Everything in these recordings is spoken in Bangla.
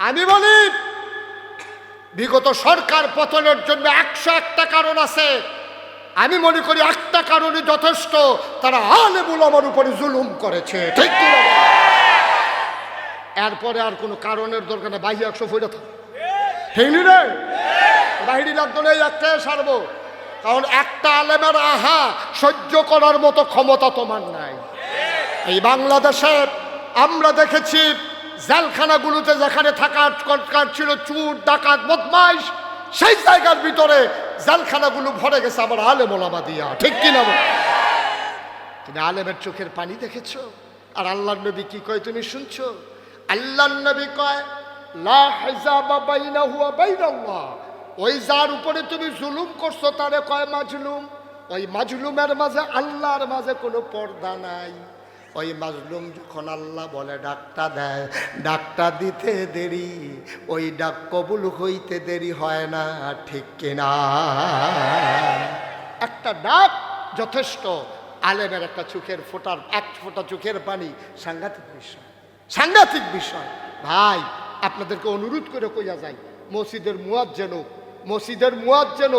আমি বলি, বিগত সরকার পতনের জন্য একশো একটা কারণ আছে। আমি মনে করি একটা কারণই যথেষ্ট, তারা আলেমুল আমার উপরে জুলুম করেছে। ঠিক এরপরে আর কোনো কারণের দরকার নেই। বাহি একশো ফুটে থাক। ঠিকনি রে? বাহিরি লাগতো নেই একটাই সারবো। কারণ একটা আলেমের আহা সহ্য করার মতো ক্ষমতা তোমার নাই। এই বাংলাদেশে আমরা দেখেছি জেলখানাগুলোতে যেখানে থাকার কটকার ছিল চুর, ডাকাত, বদমাইশ, সেই জায়গার ভিতরে জেলখানাগুলো ভরে গেছে আবার আলেম ওলামা দিয়া। ঠিক কিনা? তুমি আলেমের চোখের পানি দেখেছ? আর আল্লাহ নবী কি কয় তুমি শুনছো? আল্লাহ নবী কয়, লা ওই যার উপরে তুমি জুলুম করছ তারে কয় মাজলুম? ওই মাজলুমের মাঝে আল্লাহর মাঝে কোনো পর্দা নাই। ওই মাজলুম যখন আল্লাহ বলে ডাকটা দেয় ডাকটা দিতে দেরি ওই ডাক কবুল হইতে দেরি হয় না ঠিক কিনা? একটা ডাক যথেষ্ট আলেমের একটা চোখের ফোটার এক ফোঁটা চোখের পানি সাংঘাতিক বিষয় সাংঘাতিক বিষয়। ভাই আপনাদেরকে অনুরোধ করে কইয়া যাই মসজিদের মুয়াজ যেন মসজিদের মুয়াজ যেন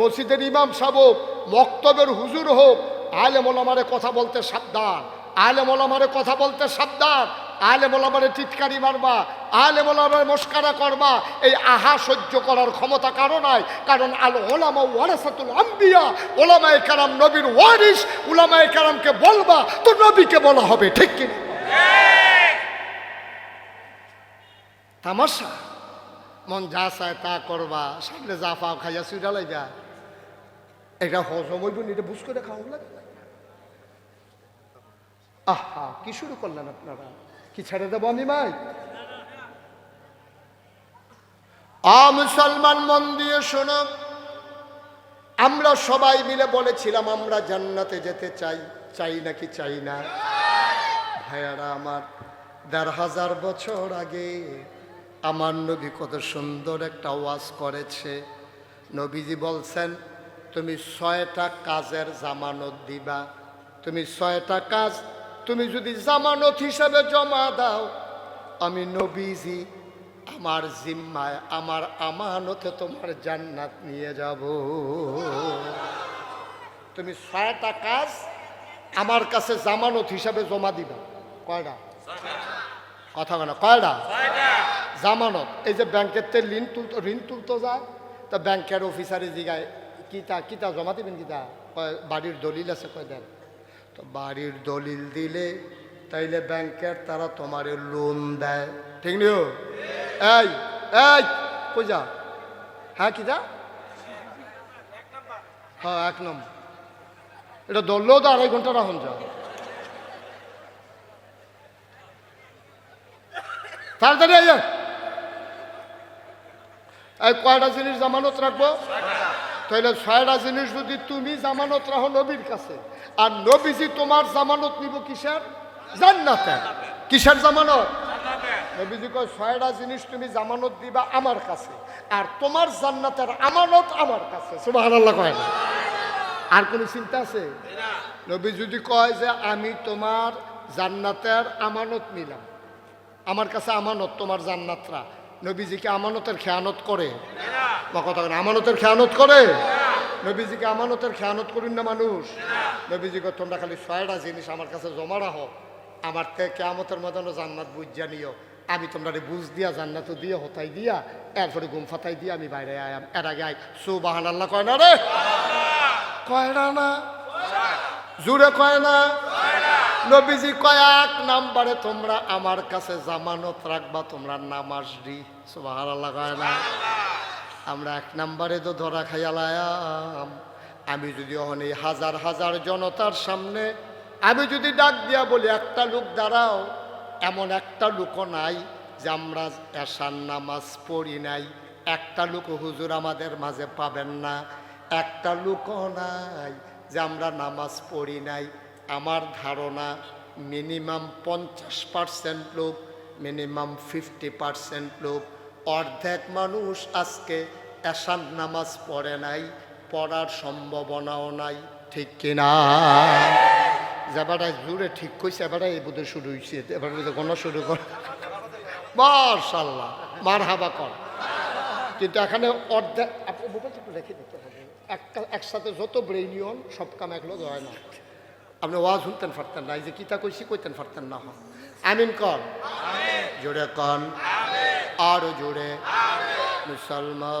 মসজিদের ইমাম সাহেব হোক, মক্তবের হুজুর হোক আলেম ওলামারে কথা বলতে সাবধান। আলেম ওলামারে কথা বলতে সাবধান। আলেম ওলামারে টিটকারি মারবা। আলেম ওলামারে মস্কারা করবা। এই আহা সহ্য করার ক্ষমতা কারও নাই। কারণ আল ওলামা ওয়ারাসাতুল আম্বিয়া। ওলামায়ে কারাম নবীর ওয়ারিস ওলামায়ে কারামকে বলবা, তো নবীকে বলা হবে, ঠিক কি তামাশা। মন যা চায় তা করবা। সামনে যা পাও খাইয়া সুইরা লাইবা। এটা হজম হইব এটা বুঝ করে খাওয়া লাগে। আহা, কি শুরু করলেন আপনারা? কি ছেড়ে দেবো আমি ভাই আ মুসলমান মন দিয়ে শোনো। আমরা সবাই মিলে বলেছিলাম, আমরা জান্নাতে যেতে চাই। চাই নাকি চাই না? ভাইয়ারা, আমার দেড় হাজার বছর আগে আমার নবী কত সুন্দর একটা ওয়াজ করেছে। নবীজি বলছেন, তুমি ছয়টা কাজের জামানত দিবা। তুমি ছয়টা কাজ তুমি যদি জামানত হিসাবে জমা দাও আমি নবীজি আমার জিম্মায় আমার আমানতে তোমার জান্নাত নিয়ে যাব। তুমি ছয়টা কাজ আমার কাছে জামানত হিসাবে জমা দিবা। কয়টা? কথা বলে কয়টা? জামানত। এই যে ব্যাংকের তে ঋণ তুলতো ঋণ তুলতো যায় তা ব্যাংকের অফিসারে জিগায় কিতা কিতা জমা দিবেন কিতা? কয় বাড়ির দলিল আছে কয় দেন? তো বাড়ির দলিল দিলে, তাইলে ব্যাংকের তারা তোমার লোন দেয়। ঠিক নিও এই এই, কই হ্যাঁ কি কিতা হ্যাঁ এক নম্বর। এটা ধরলেও তো আড়াই ঘণ্টা রাখুন যা। তাড়াতাড়ি এই কয়টা জিনিস জামানত রাখব? তাহলে ছয়টা জিনিস যদি তুমি জামানত রাখো নবীর কাছে, আর নবীজি তোমার জামানত নিব কিসের? জান্নাতে। কিসের জামানত? নবীজি কয় ছয়টা জিনিস তুমি জামানত দিবা আমার কাছে, আর তোমার জান্নাতের আমানত আমার কাছে। সুবহানাল্লাহ কয় আর কোনো চিন্তা আছে? নবী যদি কয় যে আমি তোমার জান্নাতের আমানত নিলাম, আমার কাছে আমানত তোমার জান্নাতরা নবীজিকে আমানতের খেয়ানত করে? বা কথা আমানতের খেয়ানত করে? নবীজিকে আমানতের খেয়ানত করুন না মানুষ। নবীজিকে তোমরা খালি ছয়টা জিনিস আমার কাছে জমা রাখো। আমার থেকে কেয়ামতের মতন জান্নাত বুঝিয়া নিও। আমি তোমরা বুঝ দিয়া জান্নাত দিয়ে, হতাই দিয়া, এরপরে গুম ফাতাই দিয়া আমি বাইরে আয়াম। এর আগে আই সুবাহান আল্লাহ কয় না রে? কয়রা না না? জুড়ে কয় না? নবীজি কয়েক নাম্বারে তোমরা আমার কাছে জামানত রাখবা, তোমরা নামাজ দি। সুবাহার আল্লাহ কয় না? আমরা এক নাম্বারে তো ধরা খাইয়ালাম। আমি যদি অহন এই হাজার হাজার জনতার সামনে, আমি যদি ডাক দিয়া বলি, একটা লোক দাঁড়াও। এমন একটা লোকও নাই যে আমরা এশার নামাজ পড়ি নাই। একটা লোক হুজুর আমাদের মাঝে পাবেন না। একটা লোকও নাই যে আমরা নামাজ পড়ি নাই। আমার ধারণা মিনিমাম পঞ্চাশ পার্সেন্ট লোক, মিনিমাম ফিফটি পার্সেন্ট লোক অর্ধেক মানুষ আজকে এশান নামাজ পড়ে নাই পড়ার সম্ভাবনাও নাই ঠিক কিনা? যেবারটা জুড়ে ঠিক কইছে এবারে এই বোধহয় শুরু হয়েছে এবার গণ শুরু কর মার্শাল্লাহ মার হাবা কর। কিন্তু এখানে অর্ধেক আপনি একটু রেখে দিতে হবে। একটা একসাথে যত ব্রেইনিয়ন সব কাম একলো হয় না। আপনি ওয়াজ শুনতেন পারতেন না এই যে কিতা কইছি কইতেন পারতেন না। হয় আমিন কর। জোরে কন। আরও জোরে। মুসলমান,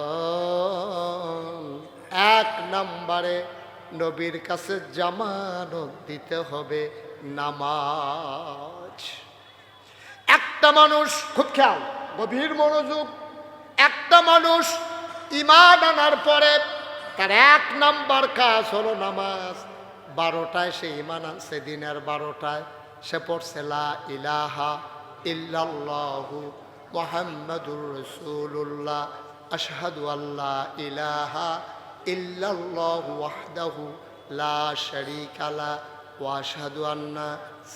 এক নম্বরে নবীর কাছে জামানত দিতে হবে নামাজ। একটা মানুষ, খুব খেয়াল, গভীর মনোযোগ, একটা মানুষ ইমান আনার পরে তার এক নাম্বার কাজ হলো নামাজ। বারোটায় সে ইমান আনছে, দিনের বারোটায় সে পড়ছে, লা ইলাহা ইল্লাল্লাহু মোহাম্মদুর রসুল্লাহ আশহাদু আল্লাহ ইলাহা ইল্লাল্লাহু ওয়াহদাহু লা শারীকা লা ওয়া আশহাদু আন্না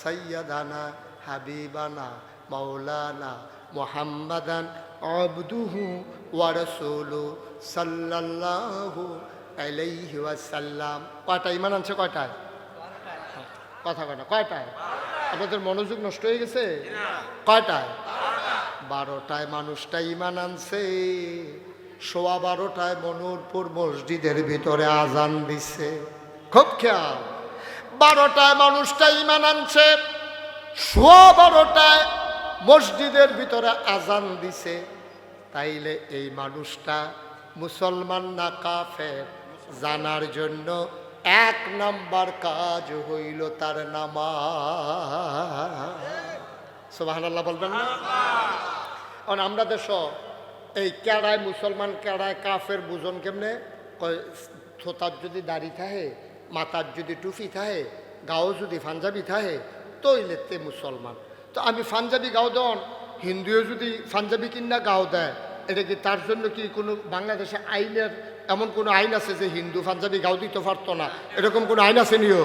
সাইয়্যিদানা হাবিবানা মাওলানা মুহাম্মাদান আবদুহু ওয়া রাসূলু সাল্লাল্লাহু আলাইহি ওয়াসাল্লাম। কয়টা ইমান আনছে কয়টায়? কথা কয় না কয়টায়? আপনাদের মনোযোগ নষ্ট হয়ে গেছে? কয়টায়? বারোটায় মানুষটা ইমান আনছে, সোয়া বারোটায় মনুরপুর মসজিদের ভিতরে আজান দিছে। খুব খেয়াল, বারোটায় মানুষটা ইমান আনছে, সোয়া বারোটায় মসজিদের ভিতরে আজান দিছে। তাইলে এই মানুষটা মুসলমান না কাফের? জানার জন্য এক নাম্বার কাজ হইল তার নামা আল্লাহ বলবেন না? কারণ আমরা দেশ, এই কেড়ায় মুসলমান, কেড়ায় কাফের বুঝন কেমনে? থোতার যদি দাড়ি থাহে, মাথার যদি টুপি থাহে, গাও যদি পাঞ্জাবি থাহে তৈলেতে মুসলমান। তো আমি পাঞ্জাবি গাও দন হিন্দুও যদি পাঞ্জাবি কিনা গাও দেয়, এটা কি তার জন্য কি কোনো বাংলাদেশে আইনের এমন কোনো আইন আছে যে হিন্দু পাঞ্জাবি গাও দিতে পারতো না? এরকম কোনো আইন আছে নিও?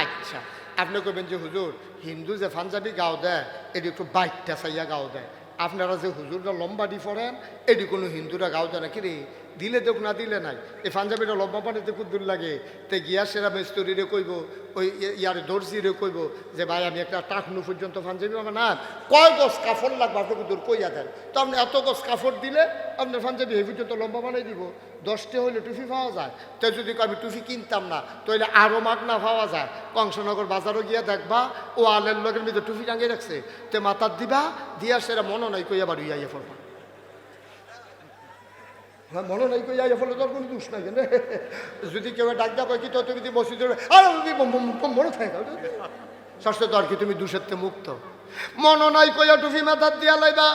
আচ্ছা আপনি কবেন যে হুজুর, হিন্দু যে পাঞ্জাবি গাও দেয়, এটি একটু বাইকটা চাইয়া গাও দেয়। আপনারা যে হুজুরটা লম্বা ডি পড়েন এটি কোনো হিন্দুরা গাও জানা কি রে? দিলে দেখ না দিলে নাই। এই পাঞ্জাবিটা লম্বা পানিতে খুব দূর লাগে। তে গিয়া সেরা মেস্তরিরে কইব, ওই ইয়ার দর্জিরে কইব যে, ভাই, আমি একটা টাকনু পর্যন্ত পাঞ্জাবি আমার না, কয় গছ কাপড় লাগবে আপনাকে দূর কইয়া দেন। তো আপনি এত গছ কাপড় দিলে আপনার পাঞ্জাবি এই পর্যন্ত লম্বা বানাই দিব। দশটা হইলে টুফি পাওয়া যায়। তো যদি আমি টুফি কিনতাম না তাহলে আরও মাগনা পাওয়া যায়। কংসনগর বাজারও গিয়া দেখবা, ও আলের লগের মধ্যে টুফি টাঙিয়ে রাখছে। তে মাথার দিবা, দিয়া সেরা মনে নাই, কইয়া বাড়ি ইয়া ফেলবা হ্যাঁ মনে নাই কই যাই ফলে তোর কোনো দোষ নাই কেন? যদি কেউ ডাক দা কয় কি তো তুমি মসজিদে আর মনে থাকে ষষ্ঠ তো আর কি, তুমি দোষের মুক্ত। মন নাই কইয়া টুফি মাথার দিয়া লাইবা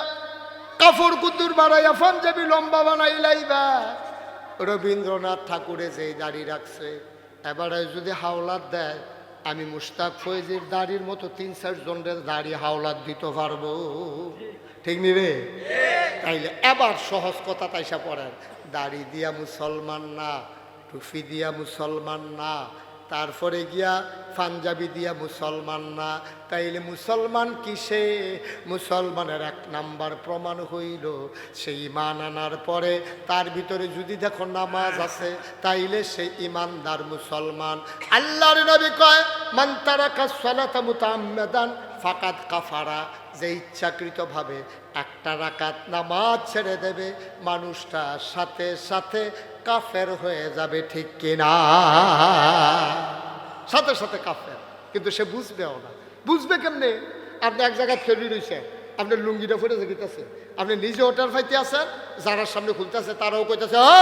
কাপড় কুদ্দুর বাড়াইয়া পাঞ্জাবি লম্বা বানাই লাইবা। রবীন্দ্রনাথ ঠাকুরে যে দাড়ি রাখছে, এবারে যদি হাওলাত দেয়, আমি মুস্তাক ফৈজির দাড়ির মতো তিন চার জনের দাড়ি হাওলাত দিতে পারব। ঠিক নি রে তাইলে এবার সহজ কথা তাইসা পড়েন। দাড়ি দিয়া মুসলমান না টুফি দিয়া মুসলমান না, তারপরে গিয়া পাঞ্জাবি দিয়া মুসলমান না, তাইলে মুসলমান কিসে? মুসলমানের এক নাম্বার প্রমাণ হইল, সেই ইমান আনার পরে তার ভিতরে যদি দেখো নামাজ আছে, তাইলে সে ইমানদার মুসলমান। আল্লাহর নবী কয়, মান তারাকা সালাতা মুতাআম্মাদান ফাকাত কাফারা, যে ইচ্ছাকৃতভাবে একটা রাকাত নামাজ ছেড়ে দেবে, মানুষটা সাথে সাথে কাফের হয়ে যাবে, ঠিক কিনা? সাথে সাথে কাফের, কিন্তু সে বুঝবেও না। বুঝবে কেমনে? আপনি এক জায়গায় খেলি রয়েছেন আপনার লুঙ্গিটা ফুটে দেখিতেছে আপনি নিজে ওটার ফাইতে আছেন যারা সামনে খুলতেছে, তারাও কইতেছে, ও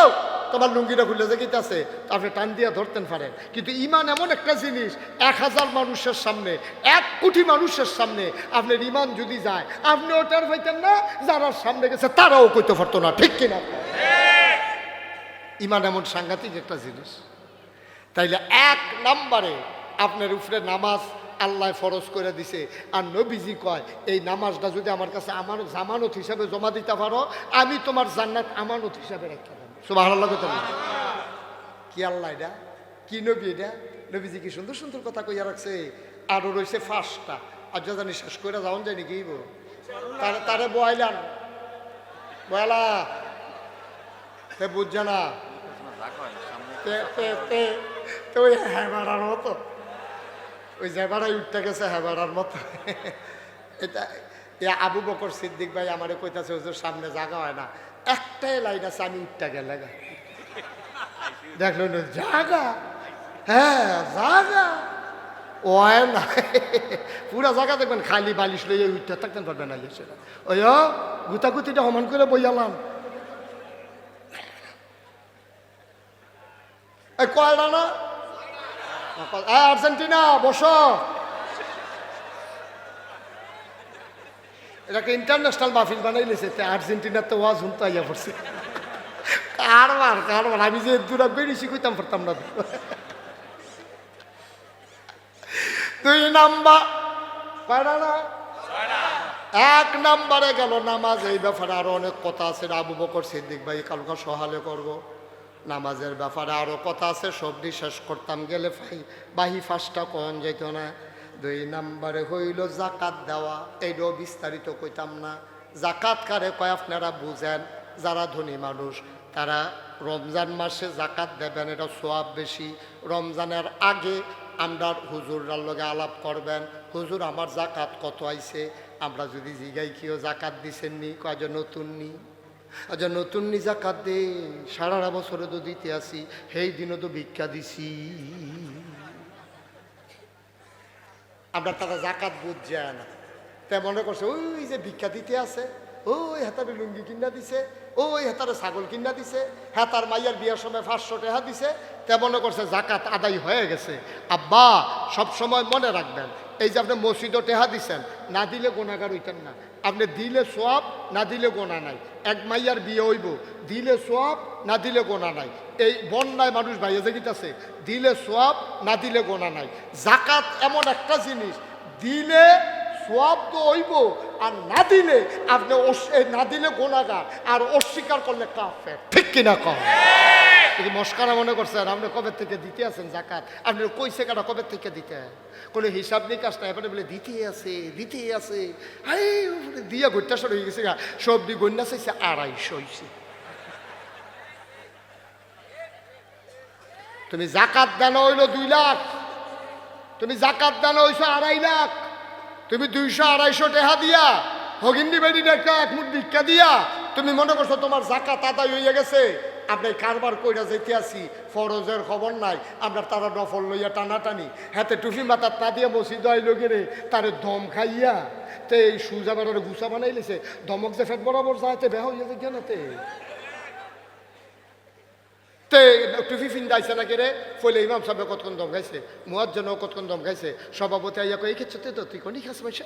তোমার লুঙ্গিটা খুলে দেখিতেছে তো আপনি টান দিয়া ধরতেন পারেন কিন্তু ইমান এমন একটা জিনিস, এক হাজার মানুষের সামনে, এক কোটি মানুষের সামনে আপনার ইমান যদি যায়, আপনি ওটার ফাইতেন না, যারা সামনে গেছে, তারাও কইতে পারতো না, ঠিক কিনা? ইমান এমন সাংঘাতিক একটা জিনিস। তাইলে এক নম্বরে আপনার উপরে নামাজ আল্লাহ ফরজ করে দিছে, আর নবীজি কয়, এই নামাজটা যদি আমার কাছে আমার জামানত হিসাবে জমা দিতে পারো, আমি তোমার জান্নাত আমানত হিসাবে রেখে। সুবাহ কি আল্লাহ এটা? কি নবী এটা? নবীজি কি সুন্দর সুন্দর কথা কইয়া রাখছে। আরও রয়েছে ফার্স্টটা আর যা জানি শেষ করে যাওন যায় নাকি তারে তারে সে বুঝছে না। তে তে তে তো ওই হ্যাঁ মতো। ওই উঠতে গেছে হ্যাঁ মতো। এটা এ আবু বকর সিদ্দিক ভাই আমারে কইতাছে, হুজুর, সামনে জাগা হয় না। একটাই লাইন আছে, আমি উঠটা গেলে দেখল জাগা। হ্যাঁ জাগা। ওয় না। পুরা জায়গা দেখবেন, খালি বালিশ লইয়ে উঠতে থাকতেন পারবেন না সেটা ওই গুতাগুতিটা সমান করে বইয়ালাম কয়টা না? আর্জেন্টিনা, বসো। এটাকে ইন্টারন্যাশনাল মাহফিল বানাই লেছে আর্জেন্টিনার তো ওয়াজ হুমতা ইয়া পড়ছে। কারবার কারবার, আমি যে দূরা বেরিয়েছি কইতাম পারতাম না দুই নাম্বার কয়টা না এক নাম্বারে গেল নামাজ, এই ব্যাপারে আরও অনেক কথা আছে আবু বকর সিদ্দিক ভাই কালকা সহালে করব। নামাজের ব্যাপারে আরও কথা আছে সবজি শেষ করতাম, গেলে ভাই, বাহি ফাঁসটা কন যেত না? দুই নাম্বারে হইল জাকাত দেওয়া এইটাও বিস্তারিত কইতাম না। জাকাত কারে কয় আপনারা বুঝেন, যারা ধনী মানুষ, তারা রমজান মাসে জাকাত দেবেন, এটা সোয়াব বেশি। রমজানের আগে আমরা হুজুরার লগে আলাপ করবেন, হুজুর, আমার জাকাত কত আইছে? আমরা যদি জিগাই কেউ জাকাত দিছেন নি? কয় নতুন নি। আচ্ছা নতুন নি জাকাত দে সারা বছরে তো দিতে আসি, সেই দিনও তো ভিক্ষা দিছি। আমরা তারা জাকাত বুধ যায় না। তাই মনে করছে, ওই যে ভিক্ষা দিতে আছে, ওই হেতারে লুঙ্গি কিনা দিছে, ওই হেতারে ছাগল কিনা দিছে, হাতার মাইয়ার বিয়ার সময় পাঁচশো টাকা দিছে। তে মনে করছে, জাকাত আদায় হয়ে গেছে। আব্বা সব সময় মনে রাখবেন এই যে আপনি মসজিদও টেহা দিছেন, না দিলে গোনাগার হইতেন না। আপনি দিলে সোয়াব, না দিলে গোনা নাই। এক মাইয়ার বিয়ে হইব, দিলে সোয়াব, না দিলে গোনা নাই। এই বন্যায় মানুষ ভাইয়া দেখিতেছে দিলে সোয়াব, না দিলে গোনা নাই। জাকাত এমন একটা জিনিস, দিলে সোয়াব তো হইব। আর না দিলে আপনি না দিলে গোনাগার আর অস্বীকার করলে কাফের। ঠিক কিনা কম যদি মস্কারা মনে করছেন, আপনি কবে থেকে দিতে আছেন জাকাত আপনি কইছে কাটা কবে থেকে দিতে? কোনো হিসাব নিকাশ এবারে বলে, দিতে আছে দিতে আছে। এই দিয়া ঘুরটা সর হয়ে গেছে সবজি গন্যা চাইছে আড়াইশো হয়েছে তুমি জাকাত দানো হইল দুই লাখ। তুমি জাকাত দানো হইছো আড়াই লাখ। তুমি দুইশো আড়াইশো টেহা দিয়া হগিন্দি বেডি একটা এক মুঠ ভিক্ষা দিয়া, তুমি মনে করছ তোমার জাকাত আদায় হইয়া গেছে? আপনি কারবার কইরা যেতে আসি ফরজের খবর নাই, আমরা তারা নফল লইয়া টানাটানি। হাতে টুফি মাথার তা দিয়ে মসজিদ আইলো গেরে তারে দম খাইয়া, তে এই সুজা বেড়ারে গুছা বানাইলেছে দমক যে ফেট বরাবর যাইতে বেহ হইয়া যে কেনাতে তে টুফি ফিন্দাইছে না কে রে? ফলে ইমাম সাহেব কতক্ষণ দম খাইছে মুয়ার জন্য কতক্ষণ দম খাইছে সভাপতি আইয়া কই ক্ষেত্রে তো তুই কোনই খাস পয়সা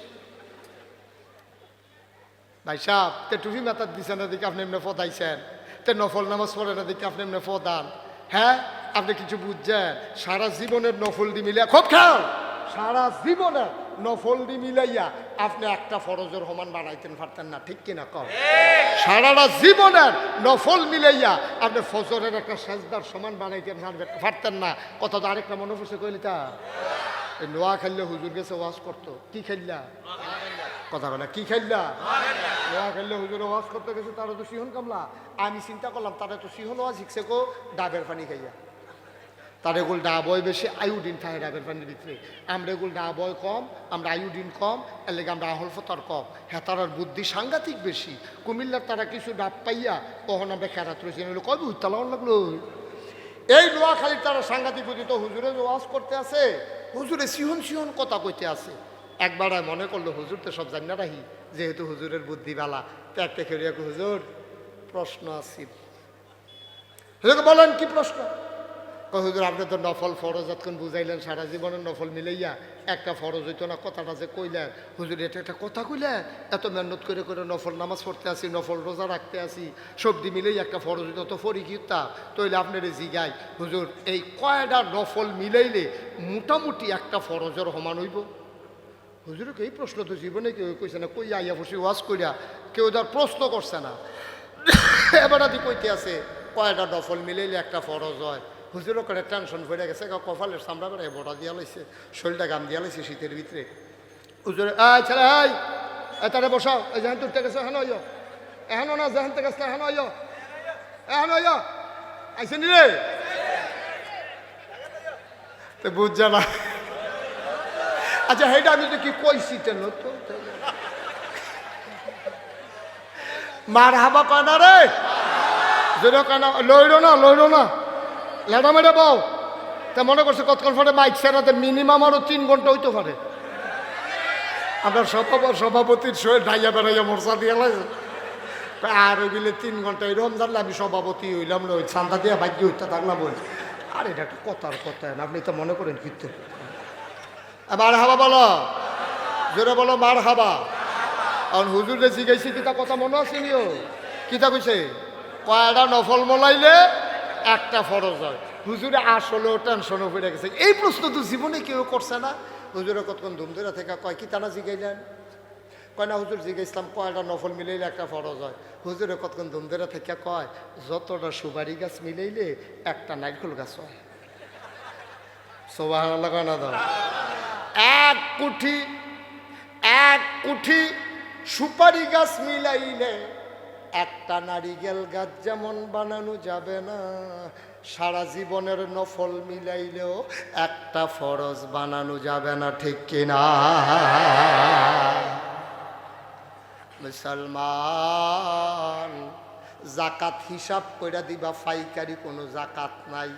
ভাই সাহেব, তে টুফি মাথার দিছে না দিকে আপনি এমনি ফদাইছেন। তে নফল নামাজ পড়ে না দিকে আপনি এমনি ফদান। হ্যাঁ আপনি কিছু বুঝছেন? সারা জীবনের নফল দি মিলিয়া খুব খেয়াল সারা জীবনের নফল দি মিলাইয়া আপনি একটা ফরজের সমান বানাইতেন পারতেন না ঠিক কিনা কম সারাটা জীবনের নফল মিলাইয়া আপনি ফজরের একটা সেজদার সমান বানাইতেন পারতেন না। কথা তো আরেকটা মনে পড়ছে কইলি তা? নোয়া খাইলে হুজুর গেছে ওয়াজ করতো কি খাইলা? কথা বলে কি খাইলা? নোয়া খাইলে হুজুরে ওয়াজ করতে গেছে তারা তো সিহন কামলা। আমি চিন্তা করলাম তারা তো সিহন ওয়াজ শিখছে কো ডাবের পানি খাইয়া। তার এগুলো ডাবয় বেশি, আয়োডিন থাকে ডাবের পানির ভিতরে আমরা এগুলো ডাবয় কম, আমরা আয়োডিন কম, এর লেগে আমরা আহল ফতার কম। হ্যাঁ তারার বুদ্ধি সাংঘাতিক বেশি। কুমিল্লার তারা কিছু ডাব পাইয়া তখন আমরা খেরাত রয়েছি। এগুলো কবে উত্তালাম লাগল? এই নোয়াখালীর তারা সাংঘাতিক বুদ্ধি তো হুজুরে ওয়াজ করতে আছে। হুজুরে সিহন সিহন কথা কইতে আছে। একবার মনে করল, হুজুর তো সব জানি রাহি, যেহেতু হুজুরের বুদ্ধি বালা তো একটা হুজুর, প্রশ্ন হুজুরকে বলেন কি প্রশ্ন? হুজুর আপনি তো নফল ফরজ, এতক্ষণ বুঝাইলেন, সারা জীবনের নফল মিলাইয়া একটা ফরজ হইতো না, কথাটা যে কইলেন। হুজুর, এটা একটা কথা কইলেন? এত মেহনত করে করে নফল নামাজ পড়তে আসি, নফল রোজা রাখতে আসি, সবজি মিলেই একটা ফরজ হইতো, তো ফরি কি তা? তইলে আপনার জিগাই। হুজুর, এই কয়টা নফল মিলাইলে মোটামুটি একটা ফরজের সমান হইব? হুজুরকে এই প্রশ্ন তো জীবনে কেউ কইছে না, কই আইয়া বসে ওয়াজ কইরা, কেউ তার প্রশ্ন করছে না। এবার আদি কইতে আছে কয়টা দফল মিলাইলে একটা ফরজ হয়? হুজুরও করে টেনশন পড়ে গেছে গা কপালের চামড়া বেড়ে বড়া দিয়া লাইছে, শরীরটা গাম দিয়া লাইছে শীতের ভিতরে। হুজুরে আয় ছেলে, এই তারে বসাও, এই যেহেন তুলতে গেছে হেন আইয় এহেন না যেহেন থেকে গেছে হেন আইয় এহেন আইয় আইসে নি রে? তো বুঝছে না। আচ্ছা হেটা আমি তো কি কইছি তেন তো। মার হাবা কয় না রে? যেটা কয় না লইল না লইল না। লেডা মেডা বউ। তা মনে করছে কতক্ষণ পরে মাইক সেরাতে মিনিমাম আরও তিন ঘণ্টা হইতে পারে? আপনার সভাপতি সভাপতির শরীর ডাইয়া বেড়াইয়া মোরসা দিয়ে লাগছে আর ওই বিলে তিন ঘণ্টা এরকম জানলে আমি সভাপতি হইলাম না, ওই চান্দা দিয়ে ভাগ্য হইতে থাকলাম ওই আর এটা একটা কথার কথা, না আপনি তো মনে করেন কিন্তু। মার হাবা বলো। জোরে বলো মার হাবা আর হুজুর জিগাইছি কিতা কথা মনে আছে কিতা কইছে? কয়টা নফল মলাইলে একটা ফরজ হয়। হুজুরে আসলেও টেনশনও পড়ে গেছে। এই প্রশ্ন তো জীবনে কেউ করছে না। হুজুরে কতক্ষণ ধুমধুরা থেকে কয়, কি তানা জিগাইলেন? কয়, না হুজুর, জিগাইছিলাম। কয়টা নফল মিলাইলে একটা ফরজ হয়। হুজুরে কতক্ষণ ধুমধুরা থেকে কয়, যতটা সুপারি গাছ মিলাইলে একটা নারকেল গাছ হয়। সোবাহ এক কুঠি এক কুঠি সুপারি গাছ মিলাইলে একটা নারিকেল গাছ যেমন বানানো যাবে না, সারা জীবনের নফল মিলাইলেও একটা ফরজ বানানো যাবে না, ঠিক কিনা মুসলমান, জাকাত হিসাব করে দিবা, পাইকারি কোনো জাকাত নাই।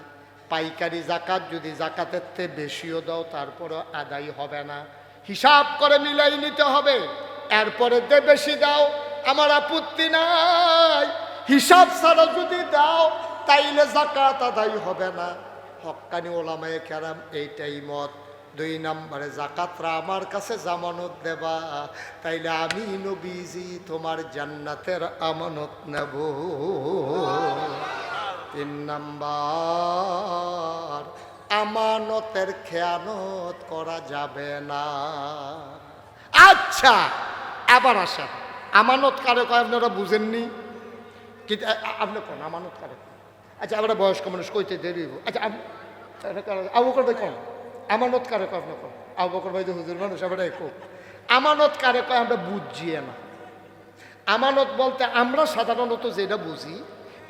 পাইকারি জাকাত যদি জাকাতের থেকে বেশিও দাও, তারপরও আদায় হবে না। হিসাব করে মিলাই নিতে হবে, এরপরে দে বেশি দাও আমার আপত্তি নাই। হিসাব ছাড়া যদি দাও, তাইলে জাকাত আদায় হবে না। হক্কানি ওলামায়ে কেরাম, এইটাই মত। দুই নম্বরে জাকাতরা আমার কাছে জামানত দেবা, তাইলে আমি নবীজি তোমার জান্নাতের আমানত নেব। তিন নম্বর, আমানতের খেয়ানত করা যাবে না। আচ্ছা আবার আসেন। আমানত কারে কয়? আপনারা বুঝেননি? কিন্তু আপনি কোন আমানত কারে? আচ্ছা আমরা বয়স্ক মানুষ, কইতে দেরি। আচ্ছা আবু ভাই কোন? আমানত কারে কয় আপনি কোন? আবু বকর ভাই তো হুজুর মানুষ আমরা কোক আমানত কারে কয়? আমরা বুঝিয়ে না। আমানত বলতে আমরা সাধারণত যেটা বুঝি,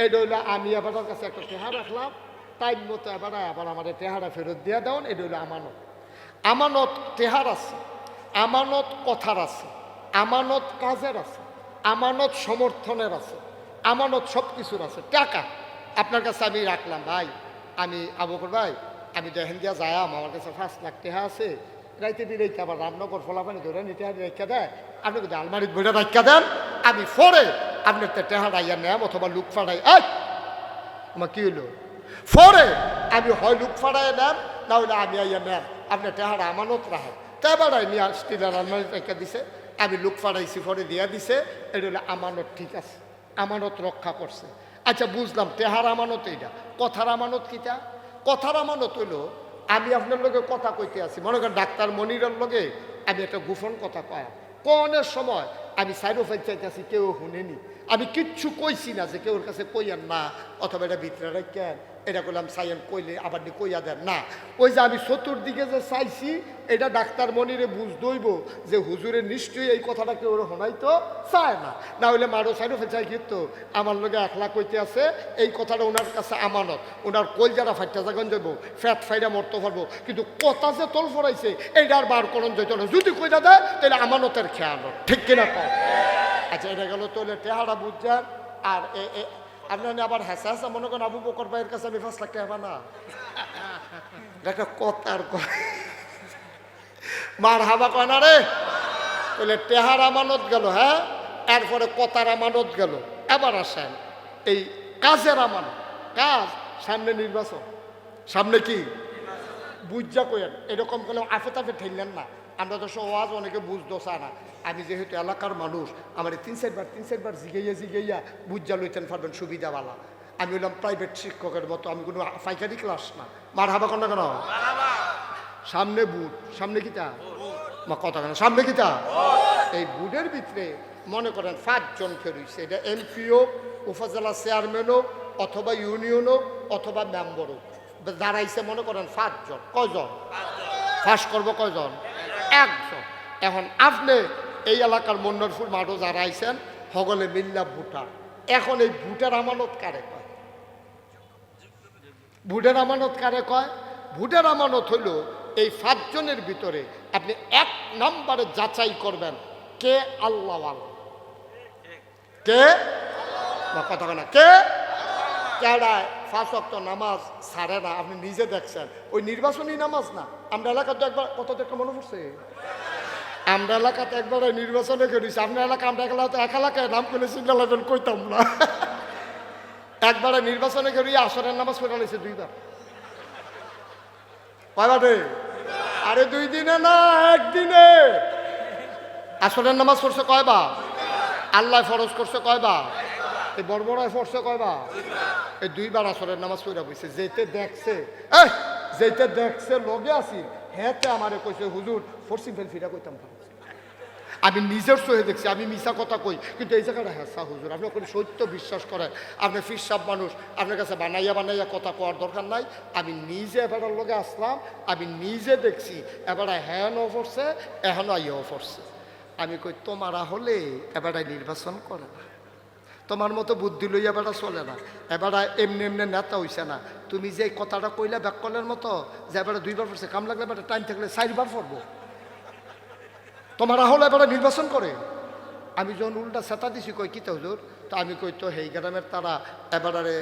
এটা হইল আমি আবার কাছে একটা টেহা রাখলাম টাইম মতো আবার আবার আমার টেহারা ফেরত দিয়ে দেওয়ান এটা হইল আমানত। আমানত টেহার আছে, আমানত কথার আছে। আমানত কাজের আছে, আমানত সমর্থনের আছে, আমানত সব কিছুর আছে। টাকা আপনার কাছে আমি রাখলাম, ভাই, আমি আবকর ভাই, আমি দেখেন দিয়া যায়াম আমার কাছে পাঁচ লাখ টাকা আছে, রাইতে দিয়ে রেখে আবার রামনগর ফলাফানি ধরে নিতে রেখে দেয়, আপনি যদি আলমারির বইটা রাখা দেন, আমি ফরে আপনার তো টেহা রাইয়া নেম অথবা লুক ফাড়াই, এই! আমার কি হইল? ফরে আমি হয় লুক ফাড়াই নেন না হলে আমি আইয়া নেন আপনার টেহারা আমানত রাখেন। তেবারাই নিয়ে স্টিলের আলমারি রেখে দিছে। আমি লুক ফাড়াইছি ফরে দিয়া দিছে, এটা হলে আমানত ঠিক আছে, আমানত রক্ষা করছে। আচ্ছা বুঝলাম, তেহার আমানত এইটা। কথার আমানত কিটা কথার আমানত হইল আমি আপনার লগে কথা কইতে আছি। মনে করেন, ডাক্তার মনিরের লগে আমি একটা গোপন কথা কয়া। কনের সময় আমি সাইডো ফাইড চাইতেছি, কেউ শুনেনি। আমি কিচ্ছু কইছি না যে কেউর কাছে কইয়ান না, অথবা এটা ভিতরে রাখেন এটা করলাম সাইয়েন কইলে, আবার নি কইয়া দেন। না, ওই যে আমি চতুর্দিকে যে চাইছি, এটা ডাক্তার মনিরে বুঝ দইব যে হুজুরের নিশ্চয়ই এই কথাটা কেউ হনাইতো চায় না। না হইলে মারো সাইডো ফেচাই কিন্তু আমার লগে একলা কইতে আছে, এই কথাটা ওনার কাছে আমানত। ওনার কল যারা ফাইটা জাগন যাব ফ্যাট ফাইডা মরতে পারব। কিন্তু কথা যে তল ফরাইছে, এইটা আর বার করণ যেত না। যদি কইটা দেয়, তাহলে আমানতের খেয়ালত। ঠিক কিনা কম আচ্ছা এটা গেল তোলে টেহারা বুঝছেন? আর এ আবার মনে করেন আবু বকর ভাইয়ের কাছে আমি না। মার হাবা কয় না রে? তাহলে টেহার আমানত গেল হ্যাঁ? এরপরে কথার আমানত গেল। এবার আসেন, এই কাজের আমানত। কাজ, সামনে নির্বাচন। সামনে কি? বুঝা কইেন এরকম করলে আফে তাফে ঠেললেন না। আমরা তো সহজ অনেকে বুঝতো না আমি যেহেতু এলাকার মানুষ আমার তিন চারবার তিন চারবার জিগাইয়া জিগাইয়া বুঝা লইতেন পারবেন সুবিধাওয়ালা। আমি হইলাম প্রাইভেট শিক্ষকের মতো আমি কোনো পাইকারি ক্লাস না। মার হাবা কন্যা কেন সামনে বুট সামনে কিতা? মা কথা কেন? সামনে কিতা? এই বুটের ভিতরে মনে করেন পাঁচজন ফেরুইছে এটা এমপিও উপজেলা চেয়ারম্যান হোক অথবা ইউনিয়নও অথবা মেম্বরও দাঁড়াইছে মনে করেন পাঁচজন। কয়জন? ফাঁস করব কয়জন? একজন। এখন আপনি এই এলাকার মন্নরপুর মাঠও যারা আইছেন হগলে মিল্লা ভুটার। এখন এই ভুটের আমানত কারে কয়? ভুটের আমানত কারে কয়? ভুটের আমানত হইল এই সাতজনের ভিতরে আপনি এক নম্বরে যাচাই করবেন কে আল্লাহ কে? কথা কে? কেডায়? ফাঁস অক্ত নামাজ সারে না, আপনি নিজে দেখছেন। ওই নির্বাচনী নামাজ না, আমরা এলাকার তো একবার কত দেখতে মনে পড়ছে? আমরা এলাকাতে একবার ওই নির্বাচনে করেছি আপনার এলাকা আমরা এলাকা তো এক এলাকায় নাম করে সিঙ্গেল কইতাম না। একবারে নির্বাচনে করি আসরের নামাজ পড়ে নিয়েছে দুইবার। কয়বারে আরে দুই দিনে না, একদিনে। আসরের নামাজ পড়ছে কয়বার? আল্লাহ ফরজ করছে কয়বার? এই বড় বড় ফরছে কয়বার এই দুইবার আসরের নামাজ পড়া বইছে যেতে দেখছে, এই যেতে দেখছে, লগে আছি, হেতে আমারে কইছে, হুজুর ফরসিম ফেল ফিরা কইতাম আমি নিজের সহে দেখছি, আমি মিশা কথা কই, কিন্তু এই জায়গাটা হ্যাঁ হুজুর, আপনি ওখানে সত্য বিশ্বাস করেন? আপনি ফিরসাব মানুষ, আপনার কাছে বানাইয়া বানাইয়া কথা কওয়ার দরকার নাই। আমি নিজে এবারের লগে আসলাম, আমি নিজে দেখছি, এবারে হ্যানও পড়ছে এখনও আইয়াও পড়ছে আমি কই, তোমারা হলে এবারে নির্বাচন করে। না তোমার মতো বুদ্ধি লইয়া বেড়া চলে না। এবার এমনি এমনি নেতা হইছে না। তুমি যে কথাটা কইলে ব্যাকলের মতো, যে এবারে দুইবার পড়ছে, কাম লাগলে এবারে টাইম থাকলে চারবার পড়ব। তোমারা হলো এবারে নির্বাচন করে। আমি যখন উল্টা সেটা দিছি, কই, কিতে হুজুর? তা আমি কই, তো হেই গ্রামের তারা এবারে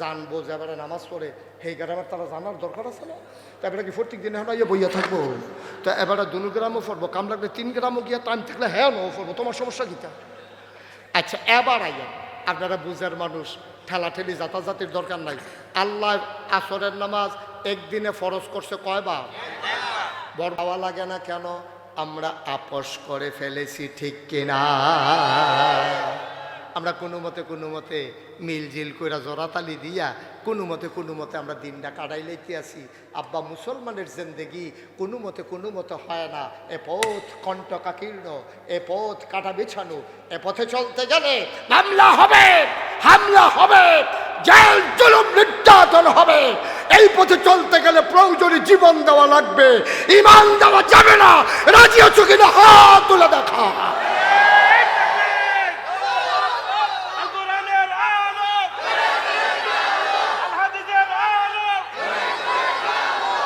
জানব, যে এবারে নামাজ পড়ে হেই গ্রামের তারা জানার দরকার আছে না? তা এবারে কি প্রত্যেক দিন এখন ইয়ে বইয়া থাকব? তো এবারে দুনু গ্রামও পড়ব, কাম লাগলে তিন গ্রামও গিয়ে টাইম থাকলে হ্যাঁ নো পড়ব। তোমার সমস্যা কিতা? আচ্ছা এবার আইয়া আপনারা বুঝার মানুষ ঠেলাঠেলি যাতাযাতির দরকার নাই। আল্লাহ আসরের নামাজ একদিনে ফরজ করছে কয়বার? বড় পাওয়া লাগে না কেন? আমরা আপস করে ফেলেছি, ঠিক কিনা? আমরা কোনো মতে কোনো মতে মিলজিল কইরা জোরাতালি দিয়া, কোনো মতে কোনো মতে আমরা দিনটা কাটাই লইতে আসি আব্বা, মুসলমানের জিন্দেগি কোনো মতে কোনো মতে হয় না। এ পথ কণ্টকাকীর্ণ, এ পথ কাটা বিছানো, এ পথে চলতে গেলে মামলা হবে, হামলা হবে, জেল, জুলুম, নির্যাতন হবে। এই পথে চলতে গেলে প্রয়োজনে জীবন দেওয়া লাগবে ইমান দেওয়া যাবে না। রাজি আছো কিনা? হাত তুলে দেখা আল কোরআনের আলো আল হাদিসের আলো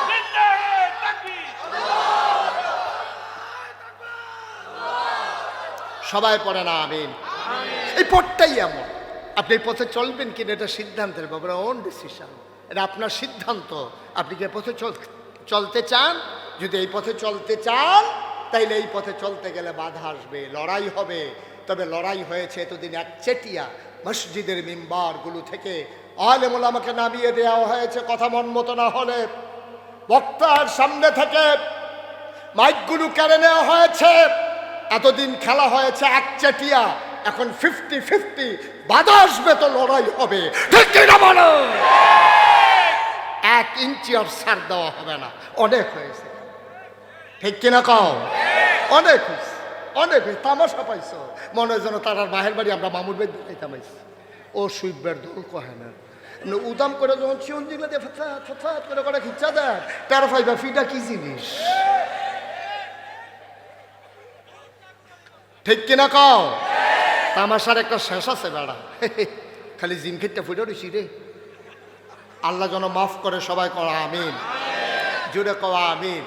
লিল্লাহি তাকবীর সবাই পড়ে না আমিন। এই পথটাই এমন। আপনি এই পথে চলবেন কিনা এটা সিদ্ধান্তের ব্যাপারে ওন ডিসিশন এটা আপনার সিদ্ধান্ত। আপনি কি পথে চল চলতে চান? যদি এই পথে চলতে চান তাইলে এই পথে চলতে গেলে বাধা আসবে লড়াই হবে। তবে লড়াই হয়েছে এতদিন এক চেটিয়া মসজিদের মিম্বারগুলো থেকে। আলেমুল আমাকে নামিয়ে দেওয়া হয়েছে কথা মন মতো না হলে। বক্তার সামনে থেকে মাইকগুলো কেড়ে নেওয়া হয়েছে। এতদিন খেলা হয়েছে এক চেটিয়া এখন ফিফটি ফিফটি বাধা আসবে তো লড়াই হবে বলো? এক ইঞ্চি আর সার দেওয়া হবে না। অনেক হয়েছে। ঠিক কিনা কও? অনেক হয়েছে। অনেক হয়েছে। তামাশা পাইছো। মনে হয় যেন তারার বাহের বাড়ি আমরা মামুর বাড়ি দেখাইতাম আইছি। ও সুইবের দোল কহে না। উদাম করে যখন চিউন দিলে ফতফাত করে করে খিচ্চা দেয়। তেরো ফাইবা ফিটা কি জিনিস? ঠিক কিনা কও? তামাশার একটা শেষ আছে বেড়া। খালি জিম খেটটা ফুটে রইছি রে। আল্লাহ যেন মাফ করে সবাই করা আমিন। জুড়ে কওয়া আমিন।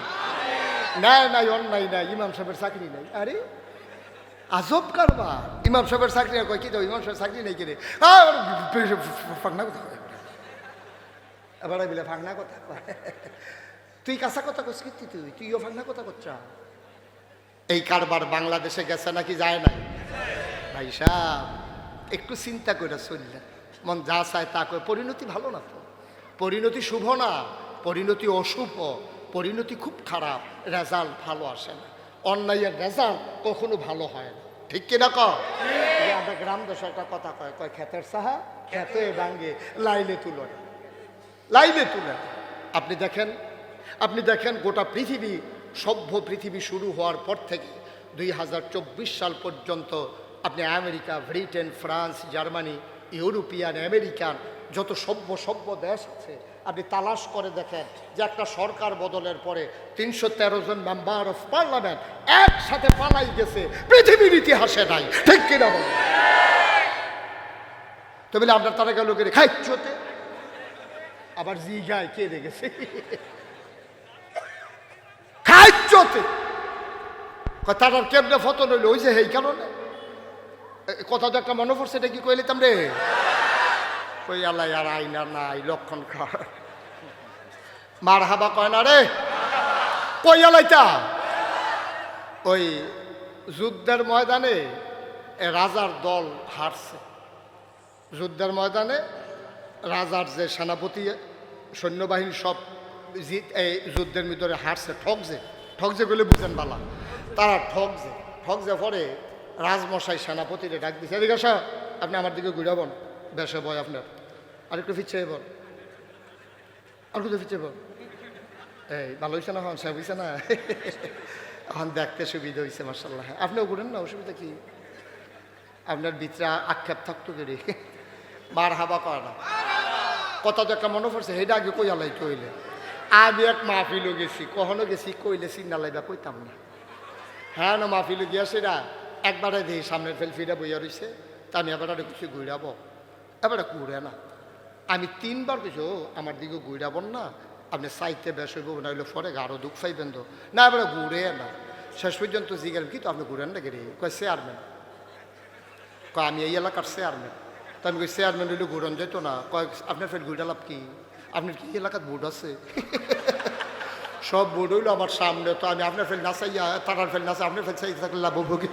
নাই নাই, অন্যায় নাই, ইমাম সাহেবের চাকরি নাই। আরে, আজব কারবার। ইমাম সাহেবের চাকরি কয়, কি ইমাম সাহেবের চাকরি নেই কিরে? ফাংনা কথা এবার বিলে ফাংনা কথা তুই কাঁচা কথা কস কি তুই? তুইও ফাংনা কথা করছা এই কারবার বাংলাদেশে গেছে নাকি যায় নাই? ভাই সাহ একটু চিন্তা করে চললেন মন যা চায় তা করে। পরিণতি ভালো না তো? পরিণতি শুভ না? পরিণতি অশুভ? পরিণতি খুব খারাপ। রেজাল্ট ভালো আসে না। অন্যায়ের রেজাল্ট কখনো ভালো হয় না। ঠিক কিনা ক এই আমরা গ্রাম দেশে একটা কথা কয়। কয় ক্ষেতের সাহা, খেতে ডাঙ্গে লাইলে তুলে লাইলে তুলে আপনি দেখেন আপনি দেখেন গোটা পৃথিবী সভ্য পৃথিবী শুরু হওয়ার পর থেকে দুই হাজার চব্বিশ সাল পর্যন্ত আপনি America, Britain, France, Germany, European, American যত সভ্য সভ্য দেশ আছে, আপনি তালাশ করে দেখেন যে একটা সরকার বদলের পরে তিনশো তেরো জন মেম্বার অফ পার্লামেন্ট একসাথে পালাই গেছে, পৃথিবীর ইতিহাসে নাই। ঠিক কিনা বলেন? তো বলে আপনার তারা গেল খাইছোতে আবার জি গায় কে রেগেছে খাইছোতে তার কেমনে ফতন হইল? ওই যে এই কারণে। এ- কথা তো একটা মনে পড়ছে, এটা কি কই লিতাম রে? কই, আল্লাহ আর আইনা নাই, লক্ষণ খার মার হাবা কয় না রে? কই আলাইতা ওই যুদ্ধের ময়দানে রাজার দল হারছে। যুদ্ধের ময়দানে রাজার যে সেনাপতি, সৈন্যবাহিনী সব জিত, এই যুদ্ধের ভিতরে হারছে, ঠকছে। ঠকছে বলে বুঝেন বালা। তারা ঠকছে ঠকছে পরে রাজমশাই সেনাপতিরে ডাক দিছে, এদিকে আসা, আপনি আমার দিকে ঘুরাবন বেশে বয় আপনার। আর একটু ফিচ্ছে বল আর একটু ফিচ্ছে বল এই, ভালো হয়েছে না হন হয়েছে না? এখন দেখতে সুবিধা হয়েছে মার্শাল্লাহ আপনিও ঘুরেন না, অসুবিধা কি? আপনার বিচরা আক্ষেপ থাকতো কেড়ে মার হাবা করে কথা তো একটা মনে পড়ছে সেইটা আগে কই আলাই কইলে আমি এক মাহফিলও গেছি, কখনো গেছি, কইলে চিন্তা লাইবা কইতাম না। হ্যাঁ না, মাহফিলও গিয়া সেটা একবারে দেখি সামনের ফেল ফিরে বইয়া রইছে, তা আমি এবারে কিছু ঘুরাবো এবারে ঘুরে না। আমি তিনবার কিছু আমার দিকে ঘুরাবন না। আপনি চাইতে বেশ হইব, না হইলে পরে আরও দুঃখ পাইবেন তো। না, এবারে ঘুরে না। শেষ পর্যন্ত জিগেলাম কি তো আপনি ঘুরেন না গেলে কয়, চেয়ারম্যান। কয়, আমি এই এলাকার চেয়ারম্যান। তা আমি কই, চেয়ারম্যান হইলে ঘুরন যেত না। কয়, আপনার ফের ঘুরে লাভ কি? আপনার কি এলাকার বোর্ড আছে? সব বোর্ড হইল আমার সামনে, তো আমি আপনার ফেল না চাইয়া, তারার ফেল না চাই আপনার ফেল চাই থাকলে লাভ হব কি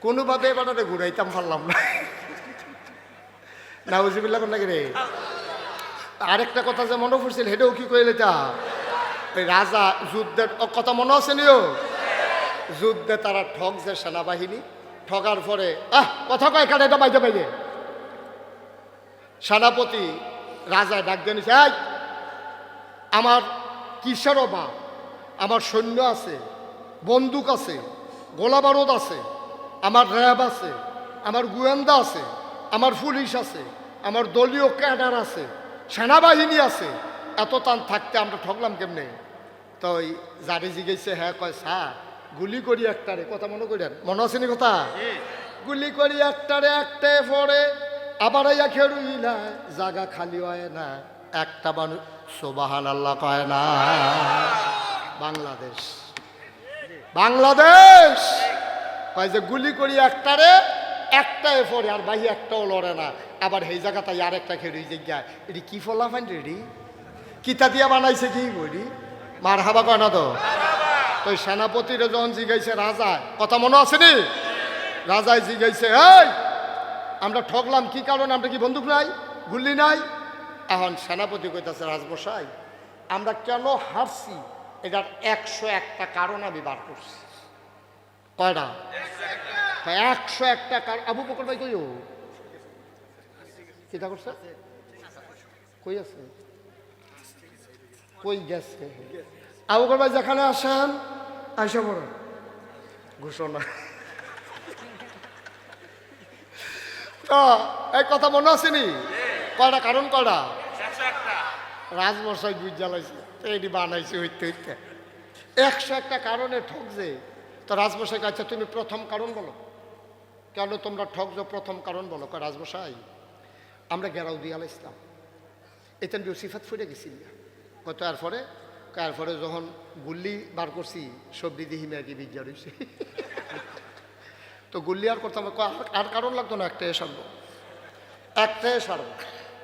কোনোভাবে এবার ঘুরাইতাম, পারলাম না। না বুঝিবিল্লা কোন নাকি রে? আরেকটা কথা যে মনে পড়ছিল হেঁটেও কি কইলে তা রাজা যুদ্ধের কথা মনে আছে নিও যুদ্ধে তারা ঠকছে সেনাবাহিনী, ঠগার পরে, আহ, কথা কয় কাটে এটা বাইতে বাইরে সেনাপতি রাজা ডাক দিয়ে নিছে "এই, আমার কিসের অভাব? আমার সৈন্য আছে বন্দুক আছে গোলা বারুদ আছে আমার র্যাব আছে আমার গোয়েন্দা আছে আমার পুলিশ আছে আমার দলীয় ক্যাডার আছে সেনাবাহিনী আছে এত টান থাকতে আমরা ঠকলাম কেমনে? তো ওই জারি জিগেছে হ্যাঁ কয় স্যার গুলি করি একটারে কথা মনে করেন মনে আছে নি কথা? গুলি করি একটারে একটায় পরে আবার ইয়া খেড়ুই না জায়গা খালি হয় না, একটা মানুষ সোবাহান আল্লাহ কয় না, বাংলাদেশ। বাংলাদেশ! কয় যে গুলি করি একটারে একটায় পরে, আর বাহি একটাও লড়ে না। আবার সেই জায়গাটাই আর একটা খেড়ুই জায়গা এটি কি ফলা ফাইন রেডি কিতা দিয়া বানাইছে কি বলি মার হাবা কয় না তো? তো সেনাপতিরে যখন জিগাইছে রাজা কথা মনে আছে নি? রাজায় জিগাইছে এই আমরা ঠকলাম কি কারণে? আমরা কি বন্দুক নাই? গুল্লি নাই? এখন সেনাপতি কইতাছে, রাজমশাই, আমরা কেন হারছি? এটার একশো একটা কারণ আমি বার করছি। কয়টা? কয় একশো একটা কারণ। আবু বকর ভাই কইও? কিতা করছে? কই আছে? কই গেছে? আবু বকর ভাই যেখানে আসেন, আইসা বড় ঘোষণা। তো এই কথা মনে আসেনি কয়টা কারণ কয়টা? একটা। রাজমশাই জ্বালাইছে এটি বানাইছে হইতে হইতে। একশো একটা কারণে ঠকছে। তো রাজমশাই কাছে তুমি প্রথম কারণ বলো। কেন তোমরা ঠকছো প্রথম কারণ বলো? কয় রাজমশাই আমরা গেরাও দিয়ে আলাইছিলাম এতেন সিফাত ফুটে গেছি কত আর পরে? কার পরে যখন গুল্লি বার করছি সবজি দিহি ম্যাগি বিজ্ঞা রয়েছে তো গুল্লি আর করতাম আর- কারণ লাগতো না একটাই সারবো। একটাই সারবো।